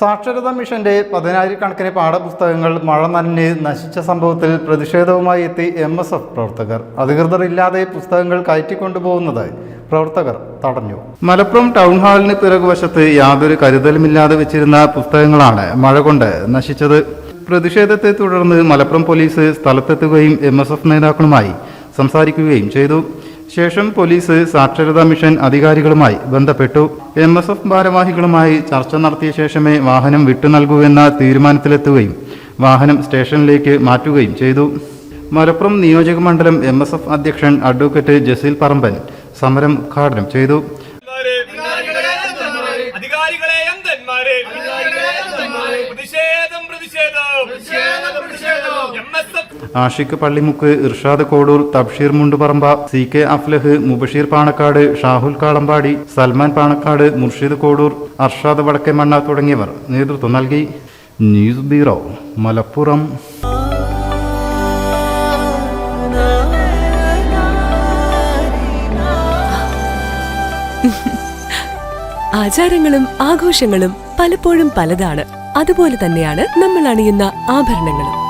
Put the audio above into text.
സാക്ഷരതാ മിഷന്റെ പതിനായിരക്കണക്കിന് പാഠപുസ്തകങ്ങൾ മഴ നനഞ്ഞ് നശിച്ച സംഭവത്തിൽ പ്രതിഷേധവുമായി എത്തി എം എസ് എഫ് പ്രവർത്തകർ. അധികൃതർ ഇല്ലാതെ പുസ്തകങ്ങൾ കയറ്റിക്കൊണ്ടുപോകുന്നത് പ്രവർത്തകർ തടഞ്ഞു. മലപ്പുറം ടൗൺ ഹാളിന് പിറകുവശത്ത് യാതൊരു കരുതലുമില്ലാതെ വെച്ചിരുന്ന പുസ്തകങ്ങളാണ് മഴ കൊണ്ട് നശിച്ചത്. പ്രതിഷേധത്തെ തുടർന്ന് മലപ്പുറം പോലീസ് സ്ഥലത്തെത്തുകയും എം നേതാക്കളുമായി സംസാരിക്കുകയും ചെയ്തു. ശേഷം പോലീസ് സാക്ഷരതാ മിഷൻ അധികാരികളുമായി ബന്ധപ്പെട്ടു. എം എസ് എഫ് ഭാരവാഹികളുമായി ചർച്ച നടത്തിയ ശേഷമേ വാഹനം വിട്ടു നൽകൂവെന്ന തീരുമാനത്തിലെത്തുകയും വാഹനം സ്റ്റേഷനിലേക്ക് മാറ്റുകയും ചെയ്തു. മലപ്പുറം നിയോജക മണ്ഡലം എം എസ് എഫ് അധ്യക്ഷൻ അഡ്വക്കേറ്റ് ജസീൽ പറമ്പൻ സമരം ഉദ്ഘാടനം ചെയ്തു. പ്രതിഷേധം പ്രതിഷേധം. ആഷിഖ് പള്ളിമുക്ക് ഇർഷാദ് കോടൂർ തബ്ഷീർ മുണ്ടുപറമ്പ സി കെ അഫ്ലഹ് മുബഷീർ പാണക്കാട് ഷാഹുൽ കാളമ്പാടി സൽമാൻ പാണക്കാട് മുർഷിദ് കോടൂർ അർഷാദ് വടക്കേമണ്ണ തുടങ്ങിയവർ നേതൃത്വം നൽകി. News bureau Malappuram. ആചാരങ്ങളും ആഘോഷങ്ങളും പലപ്പോഴും പലതാണ്. അതുപോലെ തന്നെയാണ് നമ്മൾ അണിയുന്ന ആഭരണങ്ങളും.